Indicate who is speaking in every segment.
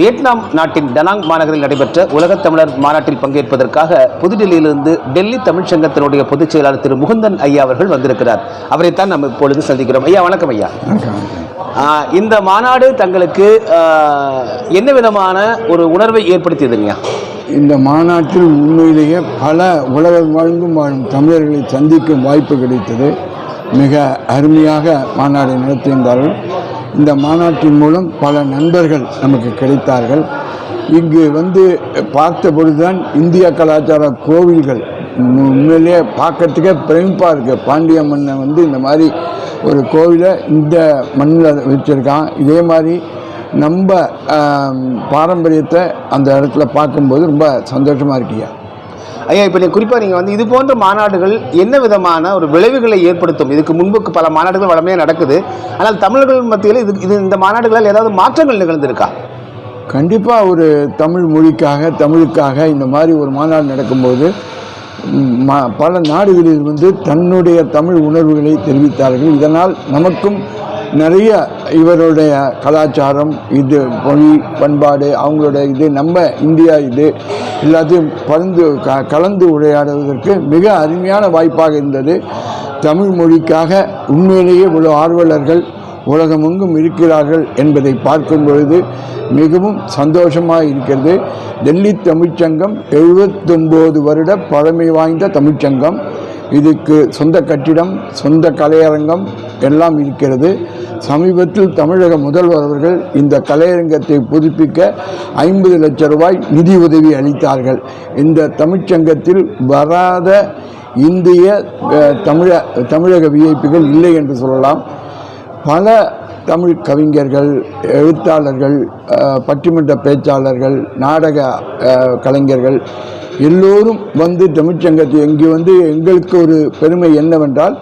Speaker 1: Vietnam நாட்டின் Da Nang மாநகரில் நடைபெற்ற உலகத் தமிழர் மாநாட்டில் பங்கேற்பதற்காக புதுடில்லியிலிருந்து டெல்லி தமிழ்ச் சங்கத்தினுடைய பொதுச் செயலாளர் திரு முகுந்தன் ஐயா அவர்கள் வந்திருக்கிறார். அவரைத்தான் நம்ம இப்பொழுது சந்திக்கிறோம். ஐயா வணக்கம் ஐயா. இந்த மாநாடு தங்களுக்கு என்ன விதமான ஒரு உணர்வை ஏற்படுத்தியதுங்கய்யா
Speaker 2: இந்த மாநாட்டில் உண்மையிலேயே பல உலகம் வாழ்ந்தும் வாழும் தமிழர்களை சந்திக்கும் வாய்ப்பு கிடைத்தது. மிக அருமையாக மாநாடு நடத்தியிருந்தார்கள். இந்த மாநாட்டின் மூலம் பல நண்பர்கள் நமக்கு கிடைத்தார்கள். இங்கு வந்து பார்த்த பொழுதுதான் இந்திய கலாச்சார கோவில்கள் உண்மையிலேயே பார்க்கறதுக்கே பிரமிப்பாக இருக்குது பாண்டிய மன்னன் வந்து இந்த மாதிரி ஒரு கோவிலை இந்த மண்ணில் வச்சுருக்கான். இதே மாதிரி நம்ம பாரம்பரியத்தை அந்த இடத்துல பார்க்கும்போது ரொம்ப சந்தோஷமாக இருக்கியா
Speaker 1: ஐயா இப்போ நீங்கள் குறிப்பாக நீங்கள் வந்து இது போன்ற மாநாடுகள் என்ன விதமான ஒரு விளைவுகளை ஏற்படுத்தும்? இதுக்கு முன்புக்கு பல மாநாடுகள் வளமையாக நடக்குது. ஆனால் தமிழர்கள் மத்தியில் இது இது இந்த மாநாடுகளால் ஏதாவது மாற்றங்கள் நிகழ்ந்திருக்கா?
Speaker 2: கண்டிப்பாக ஒரு தமிழ் மொழிக்காக தமிழுக்காக இந்த மாதிரி ஒரு மாநாடு நடக்கும்போது பல நாடுகளில் வந்து தன்னுடைய தமிழ் உணர்வுகளை தெரிவித்தார்கள். இதனால் நமக்கும் நிறைய இவருடைய கலாச்சாரம் இது மொழி பண்பாடு அவங்களோட இது நம்ம இந்தியா இது எல்லாத்தையும் பறந்து க கலந்து உரையாடுவதற்கு மிக அருமையான வாய்ப்பாக இருந்தது. தமிழ் மொழிக்காக உண்மையிலேயே இவ்வளோ ஆர்வலர்கள் உலகமெங்கும் இருக்கிறார்கள் என்பதை பார்க்கும் பொழுது மிகவும் சந்தோஷமாக இருக்கிறது. டெல்லி தமிழ்ச்சங்கம் எழுபத்தொம்போது வருட பழமை வாய்ந்த தமிழ்ச்சங்கம். இதுக்கு சொந்த கட்டிடம் சொந்த கலையரங்கம் எல்லாம் இருக்கிறது. சமீபத்தில் தமிழக முதல்வர் அவர்கள் இந்த கலையரங்கத்தை புதுப்பிக்க ஐம்பது லட்சம் ரூபாய் நிதி உதவி அளித்தார்கள். இந்த தமிழ்ச்சங்கத்தில் வராத இந்திய தமிழ தமிழக விஐபிகள் இல்லை என்று சொல்லலாம். பல தமிழ் கவிஞர்கள் எழுத்தாளர்கள் பட்டிமன்ற பேச்சாளர்கள் நாடக கலைஞர்கள் எல்லோரும் வந்து தமிழ்ச்சங்கத்தை இங்கே வந்து எங்களுக்கு ஒரு பெருமை என்னவென்றால்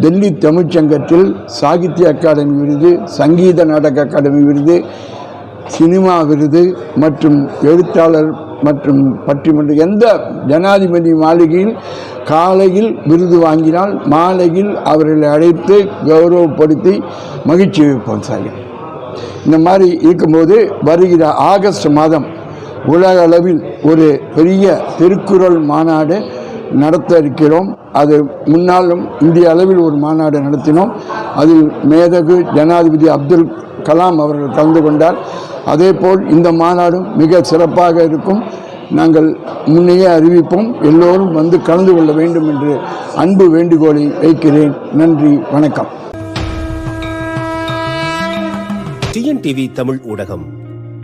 Speaker 2: டெல்லி தமிழ்ச்சங்கத்தில் சாகித்ய அகாடமி விருது சங்கீத நாடக அகாடமி விருது சினிமா விருது மற்றும் எழுத்தாளர் மற்றும் பட்டிமன்ற எந்த ஜனாதிபதி மாளிகையில் காலையில் விருது வாங்கினால் மாலையில் அவர்களை அழைத்து கௌரவப்படுத்தி மகிழ்ச்சி வைப்போம் சார். இந்த மாதிரி இருக்கும்போது வருகிற ஆகஸ்ட் மாதம் உலக அளவில் ஒரு பெரிய திருக்குறள் மாநாடு நடத்த இருக்கிறோம். அது முன்னாலும் இந்திய அளவில் ஒரு மாநாடு நடத்தினோம். அதில் மேதகு ஜனாதிபதி அப்துல் கலாம் அவர்கள் கலந்து கொண்டார். அதேபோல் இந்த மாநாடும் மிக சிறப்பாக இருக்கும். நாங்கள் முன்னையே அறிவிப்போம். எல்லோரும் வந்து கலந்து கொள்ள வேண்டும் என்று அன்பு வேண்டுகோளை வைக்கிறேன். நன்றி வணக்கம்.
Speaker 3: டிஎன்டிவி தமிழ் ஊடகம்.